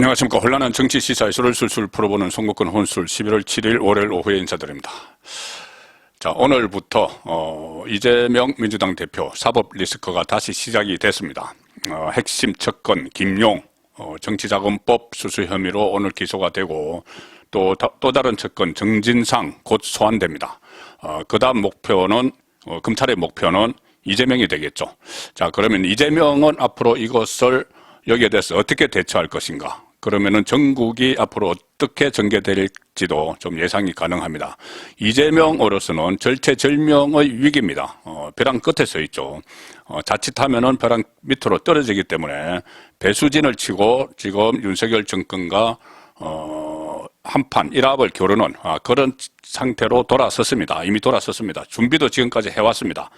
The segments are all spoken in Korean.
안녕하십니까. 혼란한 정치 시사에서를 술술 풀어보는 송국근 혼술 11월 7일 월요일 오후에 인사드립니다. 자, 오늘부터, 어, 이재명 민주당 대표 사법 리스크가 다시 시작이 됐습니다. 어, 핵심 척건 김용, 어, 정치자금법 수수 혐의로 오늘 기소가 되고 또, 다- 또 다른 척건 정진상 곧 소환됩니다. 어, 그 다음 목표는, 어, 검찰의 목표는 이재명이 되겠죠. 자, 그러면 이재명은 앞으로 이것을 여기에 대해서 어떻게 대처할 것인가? 그러면은 전국이 앞으로 어떻게 전개될지도 좀 예상이 가능합니다. 이재명으로서는 절체절명의 위기입니다. 어, 벼랑 끝에 서 있죠. 어, 자칫하면은 벼랑 밑으로 떨어지기 때문에 배수진을 치고 지금 윤석열 정권과 어, 한판 일합을 겨루는 아, 그런 상태로 돌아섰습니다. 이미 돌아섰습니다. 준비도 지금까지 해왔습니다.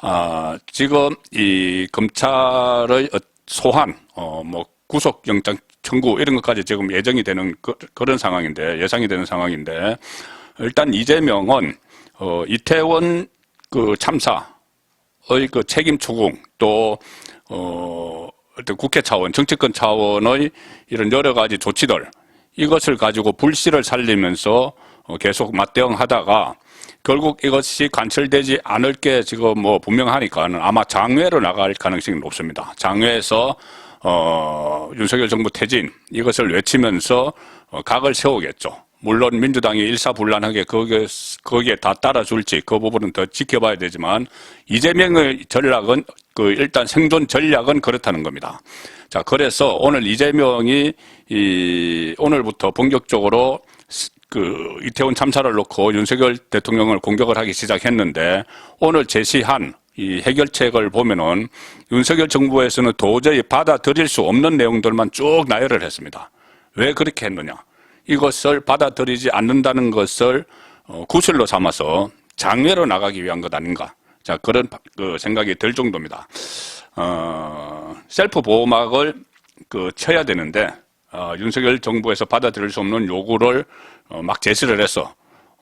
아, 지금 이 검찰의 어- 소환, 어, 뭐 구속영장 청구 이런 것까지 지금 예정이 되는 그, 런 상황인데 예상이 되는 상황인데 일단 이재명은 어, 이태원 그 참사의 그 책임 추궁 또 어, 어떤 국회 차원, 정치권 차원의 이런 여러 가지 조치들 이것을 가지고 불씨를 살리면서 어, 계속 맞대응하다가 결국 이것이 관철되지 않을 게 지금 뭐 분명하니까는 아마 장외로 나갈 가능성이 높습니다. 장외에서 어, 윤석열 정부 퇴진 이것을 외치면서 어, 각을 세우겠죠. 물론 민주당이 일사불란하게 거기에, 거기에 다 따라줄지 그 부분은 더 지켜봐야 되지만 이재명의 전략은 그 일단 생존 전략은 그렇다는 겁니다. 자, 그래서 오늘 이재명이 이 오늘부터 본격적으로 그 이태원 참사를 놓고 윤석열 대통령을 공격을 하기 시작했는데 오늘 제시한 이 해결책을 보면은 윤석열 정부에서는 도저히 받아들일 수 없는 내용들만 쭉 나열을 했습니다. 왜 그렇게 했느냐? 이것을 받아들이지 않는다는 것을 어, 구실로 삼아서 장외로 나가기 위한 것 아닌가? 자 그런 바- 그 생각이 들 정도입니다. 어, 셀프 보호막을 그 쳐야 되는데 어, 윤석열 정부에서 받아들일 수 없는 요구를 어, 막 제시를 해서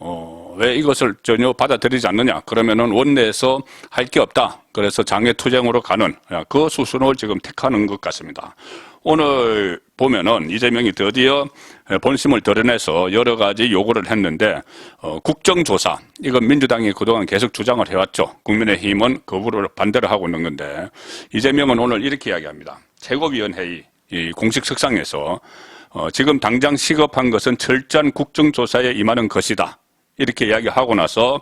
어, 왜 이것을 전혀 받아들이지 않느냐? 그러면은 원내에서 할 게 없다. 그래서 장외 투쟁으로 가는 야, 그 수순을 지금 택하는 것 같습니다. 오늘 보면은 이재명이 드디어 본심을 드러내서 여러 가지 요구를 했는데 어, 국정조사 이건 민주당이 그동안 계속 주장을 해왔죠. 국민의힘은 거부를 반대를 하고 있는 건데 이재명은 오늘 이렇게 이야기합니다. 최고위원회의 이 공식 석상에서 어, 지금 당장 시급한 것은 철저한 국정조사에 임하는 것이다. 이렇게 이야기하고 나서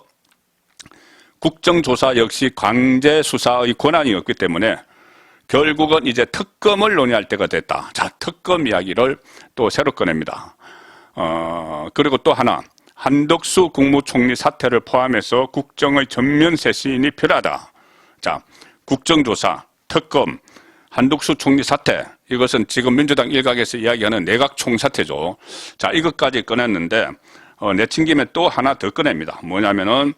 국정조사 역시 강제 수사의 권한이 없기 때문에 결국은 이제 특검을 논의할 때가 됐다. 자, 특검 이야기를 또 새로 꺼냅니다. 어, 그리고 또 하나. 한덕수 국무총리 사태를 포함해서 국정의 전면 쇄신이 필요하다. 자, 국정조사, 특검, 한덕수 총리 사태, 이것은 지금 민주당 일각에서 이야기하는 내각 총사태죠. 자, 이것까지 꺼냈는데, 어, 내친 김에 또 하나 더 꺼냅니다. 뭐냐면은,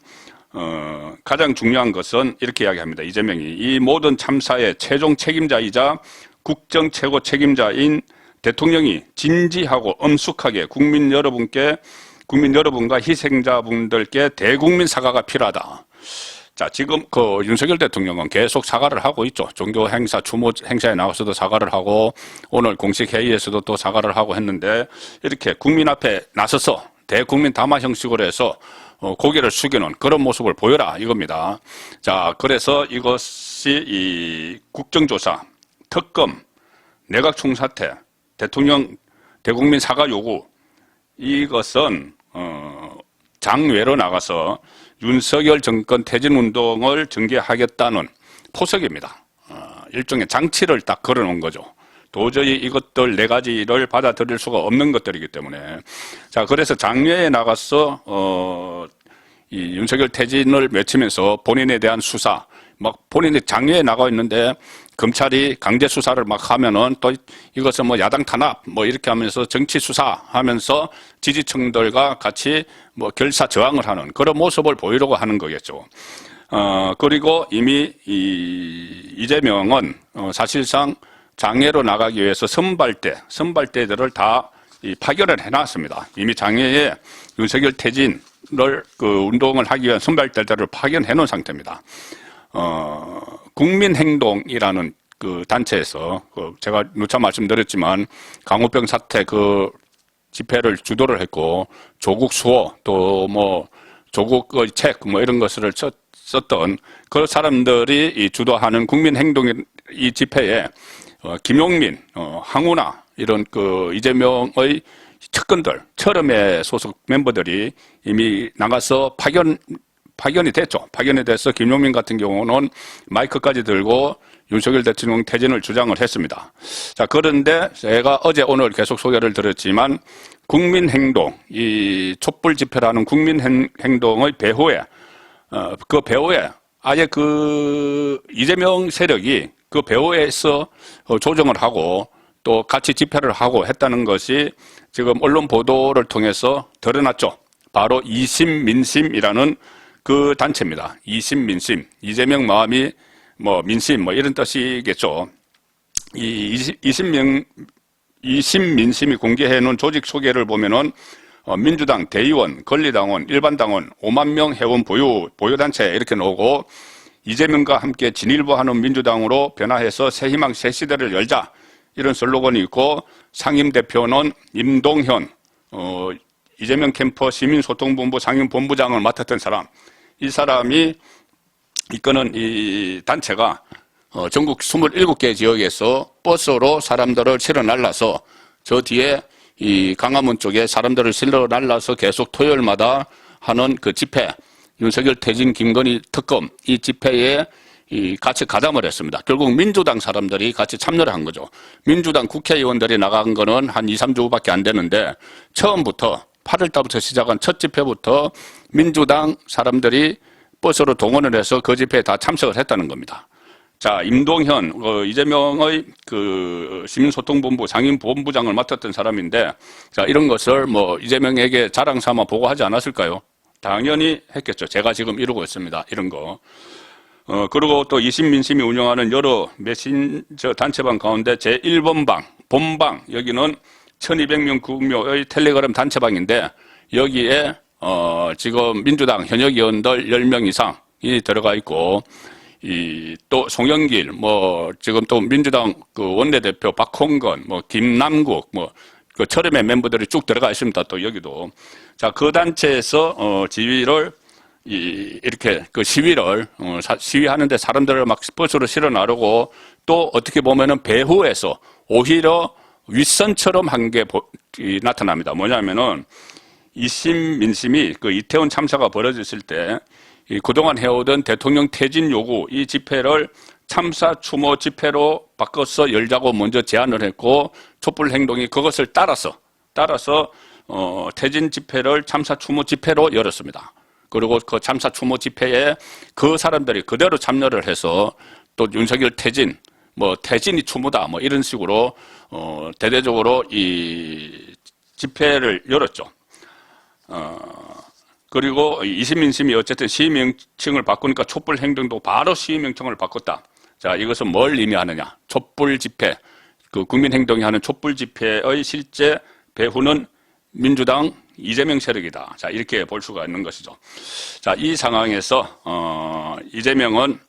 어, 가장 중요한 것은 이렇게 이야기합니다. 이재명이. 이 모든 참사의 최종 책임자이자 국정 최고 책임자인 대통령이 진지하고 엄숙하게 국민 여러분께, 국민 여러분과 희생자분들께 대국민 사과가 필요하다. 자, 지금 그 윤석열 대통령은 계속 사과를 하고 있죠. 종교 행사, 추모 행사에 나와서도 사과를 하고 오늘 공식 회의에서도 또 사과를 하고 했는데 이렇게 국민 앞에 나서서 대국민 담화 형식으로 해서 어, 고개를 숙이는 그런 모습을 보여라 이겁니다. 자, 그래서 이것이 이 국정조사, 특검, 내각 총사태, 대통령 대국민 사과 요구 이것은 어, 장외로 나가서 윤석열 정권 퇴진 운동을 전개하겠다는 포석입니다. 어, 일종의 장치를 딱 걸어놓은 거죠. 도저히 이것들 네 가지를 받아들일 수가 없는 것들이기 때문에 자 그래서 장외에 나가서 어, 이 윤석열 퇴진을 외치면서 본인에 대한 수사 막 본인이 장외에 나가 있는데 검찰이 강제 수사를 막 하면은 또 이것은 뭐 야당 탄압 뭐 이렇게 하면서 정치 수사 하면서 지지층들과 같이 뭐 결사 저항을 하는 그런 모습을 보이려고 하는 거겠죠. 어 그리고 이미 이 이재명은 어, 사실상 장애로 나가기 위해서 선발대 선발대들을 다이 파견을 해놨습니다. 이미 장애에 윤석열 퇴진을 그 운동을 하기 위한 선발대들을 파견해 놓은 상태입니다. 어, 국민행동이라는 그 단체에서 그 제가 누차 말씀드렸지만 강우병 사태 그 집회를 주도를 했고 조국 수호 또 뭐 조국의 책 뭐 이런 것을 쳤- 썼던 그 사람들이 이 주도하는 국민 행동 이 집회에 어, 김용민, 어, 항우나 이런 그 이재명의 측근들, 처음에 소속 멤버들이 이미 나가서 파견 파견이 됐죠. 파견이 돼서 김용민 같은 경우는 마이크까지 들고 윤석열 대통령 퇴진을 주장을 했습니다. 자, 그런데 제가 어제 오늘 계속 소개를 드렸지만 국민행동, 이 촛불 집회라는 국민행동의 배후에, 어, 그 배후에 아예 그 이재명 세력이 그 배후에서 어, 조정을 하고 또 같이 집회를 하고 했다는 것이 지금 언론 보도를 통해서 드러났죠. 바로 이심민심이라는 그 단체입니다. 이심민심. 이재명 마음이 뭐 민심 뭐 이런 뜻이겠죠. 이 이심명 이심민심이 공개해 놓은 조직 소개를 보면은 어, 민주당 대의원, 권리당원, 일반당원 5만 명 회원 보유 보유단체 이렇게 나오고 이재명과 함께 진일보하는 민주당으로 변화해서 새희망 새시대를 열자. 이런 슬로건이 있고 상임 대표는 임동현 어, 이재명 캠퍼 시민소통본부 상임본부장을 맡았던 사람. 이 사람이 이끄는 이 단체가 어, 전국 27개 지역에서 버스로 사람들을 실어 날라서 저 뒤에 이 강화문 쪽에 사람들을 실어 날라서 계속 토요일마다 하는 그 집회 윤석열 퇴진 김건희 특검 이 집회에 이 같이 가담을 했습니다. 결국 민주당 사람들이 같이 참여를 한 거죠. 민주당 국회의원들이 나간 거는 한 2, 3주밖에 안 되는데 처음부터 8월 달부터 시작한 첫 집회부터 민주당 사람들이 버스로 동원을 해서 그 집회에 다 참석을 했다는 겁니다. 자, 임동현, 어, 이재명의 그 시민소통본부 상임본부장을 맡았던 사람인데, 자, 이런 것을 뭐 이재명에게 자랑 삼아 보고하지 않았을까요? 당연히 했겠죠. 제가 지금 이러고 있습니다. 이런 거. 어, 그리고 또 이신민심이 운영하는 여러 메신저 단체방 가운데 제1번 방, 본방, 여기는 1200명 구묘의 텔레그램 단체방인데, 여기에, 어, 지금 민주당 현역 의원들 10명 이상이 들어가 있고, 이, 또, 송영길, 뭐, 지금 또 민주당 그 원내대표 박홍건, 뭐, 김남국, 뭐, 그 철음의 멤버들이 쭉 들어가 있습니다. 또 여기도. 자, 그 단체에서, 어, 지휘를, 이, 이렇게 그 시위를, 어, 사- 시위하는데 사람들을 막 버스로 실어 나르고 또 어떻게 보면은 배후에서 오히려 윗선처럼 한 게 나타납니다. 뭐냐면은 이심 민심이 그 이태원 참사가 벌어졌을 때 이 그동안 해오던 대통령 퇴진 요구 이 집회를 참사 추모 집회로 바꿔서 열자고 먼저 제안을 했고 촛불 행동이 그것을 따라서 따라서 어, 퇴진 집회를 참사 추모 집회로 열었습니다. 그리고 그 참사 추모 집회에 그 사람들이 그대로 참여를 해서 또 윤석열 퇴진 뭐 퇴진이 추모다 뭐 이런 식으로 어, 대대적으로 이 집회를 열었죠. 그리고 이시민심이 어쨌든 시민명칭을 바꾸니까 촛불 행동도 바로 시민명칭을 바꿨다. 자, 이것은 뭘 의미하느냐? 촛불 집회, 그 국민행동이 하는 촛불 집회의 실제 배후는 민주당 이재명 세력이다. 자, 이렇게 볼 수가 있는 것이죠. 자, 이 상황에서, 어, 이재명은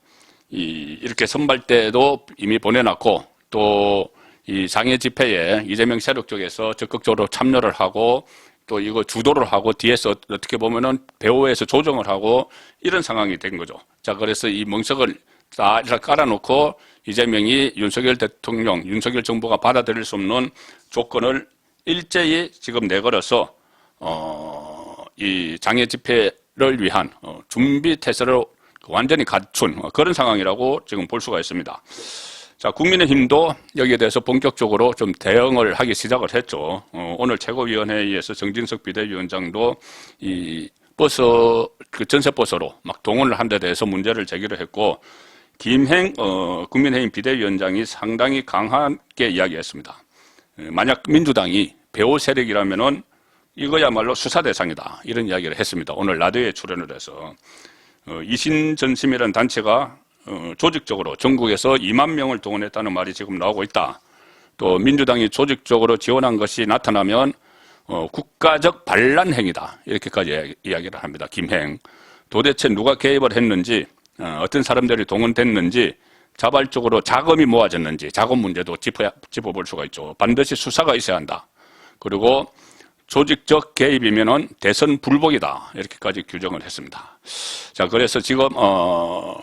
이, 이렇게 선발대도 이미 보내놨고, 또 이 장애 집회에 이재명 세력 쪽에서 적극적으로 참여를 하고, 또 이거 주도를 하고 뒤에서 어떻게 보면은 배후에서 조정을 하고 이런 상황이 된 거죠. 자, 그래서 이 멍석을 다 깔아놓고 이재명이 윤석열 대통령, 윤석열 정부가 받아들일 수 없는 조건을 일제히 지금 내걸어서 어, 이 장애 집회를 위한 어, 준비 태세를 완전히 갖춘 어, 그런 상황이라고 지금 볼 수가 있습니다. 자, 국민의힘도 여기에 대해서 본격적으로 좀 대응을 하기 시작을 했죠. 어, 오늘 최고위원회의에서 정진석 비대위원장도 이 버스, 그 전세 버스로 막 동원을 한 데 대해서 문제를 제기를 했고, 김행, 어, 국민의힘 비대위원장이 상당히 강하게 이야기했습니다. 에, 만약 민주당이 배후 세력이라면은 이거야말로 수사 대상이다. 이런 이야기를 했습니다. 오늘 라디오에 출연을 해서. 어, 이신전심이라는 단체가 어, 조직적으로 전국에서 2만 명을 동원했다는 말이 지금 나오고 있다. 또 민주당이 조직적으로 지원한 것이 나타나면 어, 국가적 반란 행위다. 이렇게까지 이야기- 이야기를 합니다. 김행. 도대체 누가 개입을 했는지, 어, 어떤 사람들이 동원됐는지 자발적으로 자금이 모아졌는지 자금 문제도 짚어야, 짚어볼 수가 있죠. 반드시 수사가 있어야 한다. 그리고 조직적 개입이면은 대선 불복이다. 이렇게까지 규정을 했습니다. 자, 그래서 지금, 어,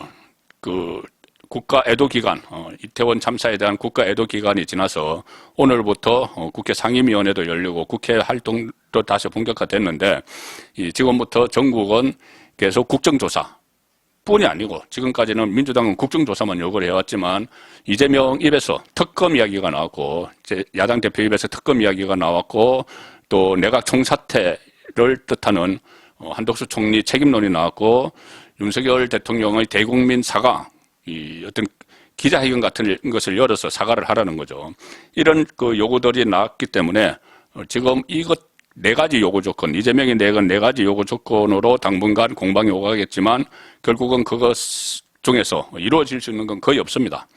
그, 국가 애도 기간, 어, 이태원 참사에 대한 국가 애도 기간이 지나서 오늘부터 어, 국회 상임위원회도 열리고 국회 활동도 다시 본격화됐는데 이 지금부터 전국은 계속 국정조사 뿐이 아니고 지금까지는 민주당은 국정조사만 요구를 해왔지만 이재명 입에서 특검 이야기가 나왔고 이제 야당 대표 입에서 특검 이야기가 나왔고 또 내각 총사퇴를 뜻하는 어, 한덕수 총리 책임론이 나왔고 윤석열 대통령의 대국민 사과 이 어떤 기자회견 같은 것을 열어서 사과를 하라는 거죠. 이런 그 요구들이 나왔기 때문에 어, 지금 이것 네 가지 요구 조건, 이재명이 내건 네 가지 요구 조건으로 당분간 공방이 오가겠지만 결국은 그것 중에서 이루어질 수 있는 건 거의 없습니다.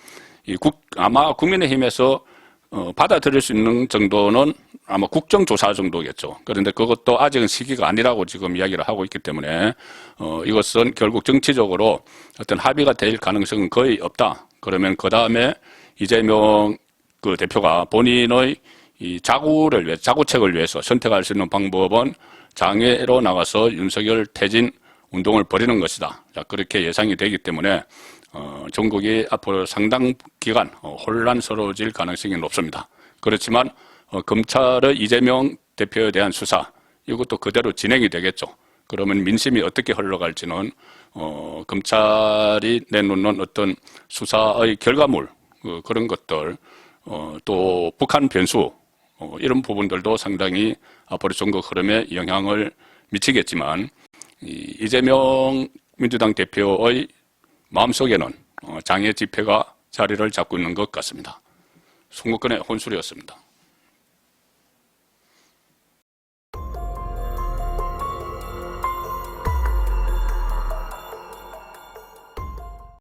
이 국, 아마 국민의힘에서 어, 받아들일 수 있는 정도는 아마 국정조사 정도겠죠. 그런데 그것도 아직은 시기가 아니라고 지금 이야기를 하고 있기 때문에 어, 이것은 결국 정치적으로 어떤 합의가 될 가능성은 거의 없다. 그러면 그 다음에 이재명 그 대표가 본인의 이 자구를 위해 자구책을 위해서 선택할 수 있는 방법은 장애로 나가서 윤석열 퇴진 운동을 벌이는 것이다. 자, 그렇게 예상이 되기 때문에 어, 전국이 앞으로 상당 기간 어, 혼란스러워질 가능성이 높습니다. 그렇지만 어, 검찰의 이재명 대표에 대한 수사 이것도 그대로 진행이 되겠죠. 그러면 민심이 어떻게 흘러갈지는 어, 검찰이 내놓는 어떤 수사의 결과물 어, 그런 것들 어, 또 북한 변수 어, 이런 부분들도 상당히 앞으로 전국 흐름에 영향을 미치겠지만 이 이재명 민주당 대표의 마음속에는 어, 장애 집회가 자리를 잡고 있는 것 같습니다. 송국근의 혼술이었습니다.